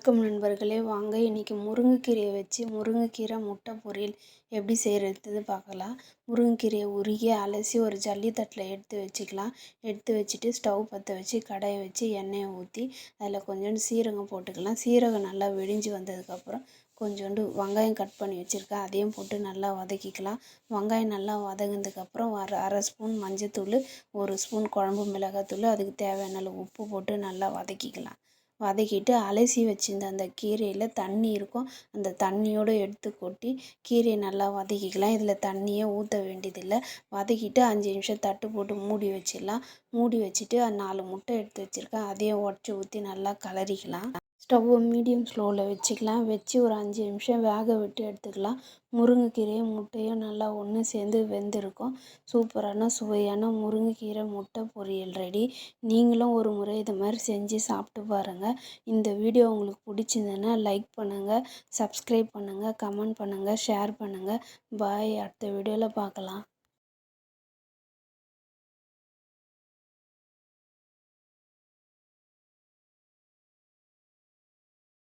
வணக்கம் நண்பர்களே. வாங்க இன்றைக்கி முருங்கைக்கீரையை வச்சு முருங்கைக்கீரை முட்டை பொரியல் எப்படி செய்கிறது பார்க்கலாம். முருங்கைக்கீரையை உருகி அலசி ஒரு ஜல்லி தட்டில் எடுத்து வச்சுக்கலாம். எடுத்து வச்சுட்டு ஸ்டவ் பற்ற வச்சு கடையை வச்சு எண்ணெயை ஊற்றி அதில் கொஞ்சோண்டு சீரகம் போட்டுக்கலாம். சீரகம் நல்லா வெடிஞ்சு வந்ததுக்கப்புறம் கொஞ்சோண்டு வெங்காயம் கட் பண்ணி வச்சுருக்கேன். அதையும் போட்டு நல்லா வதக்கிக்கலாம். வெங்காயம் நல்லா வதங்கினதுக்கப்புறம் அரை அரை ஸ்பூன் மஞ்சத்தூள் ஒரு ஸ்பூன் குழம்பு மிளகாத்தூள் அதுக்கு தேவையான அளவு உப்பு போட்டு நல்லா வதக்கிக்கலாம். வதக்கிட்டு அலசி வச்சிருந்த அந்த கீரையில் தண்ணி இருக்கும். அந்த தண்ணியோடு எடுத்து கொட்டி கீரையை நல்லா வதக்கிக்கலாம். இதில் தண்ணியே ஊற்ற வேண்டியதில்லை. வதக்கிட்டு அஞ்சு நிமிஷம் தட்டு போட்டு மூடி வச்சிடலாம். மூடி வச்சுட்டு நாலு முட்டை எடுத்து வச்சுருக்கேன். அதையும் உடச்சி ஊற்றி நல்லா கலரிக்கலாம். ஸ்டவ்வை மீடியம் ஸ்லோவில் வச்சுக்கலாம். வச்சு ஒரு அஞ்சு நிமிஷம் வேக விட்டு எடுத்துக்கலாம். முருங்கைக்கீரையும் முட்டையும் நல்லா ஒன்று சேர்ந்து வெந்திருக்கும். சூப்பரான சுவையான முருங்கைக்கீரை முட்டை பொரியல் ரெடி. நீங்களும் ஒரு முறை இது மாதிரி செஞ்சு சாப்பிட்டு பாருங்கள் இந்த வீடியோ உங்களுக்கு பிடிச்சிருந்ததுன்னா லைக் பண்ணுங்கள் சப்ஸ்கிரைப் பண்ணுங்கள் கமெண்ட் பண்ணுங்கள் ஷேர் பண்ணுங்கள் பாய். அடுத்த வீடியோவில் பார்க்கலாம்.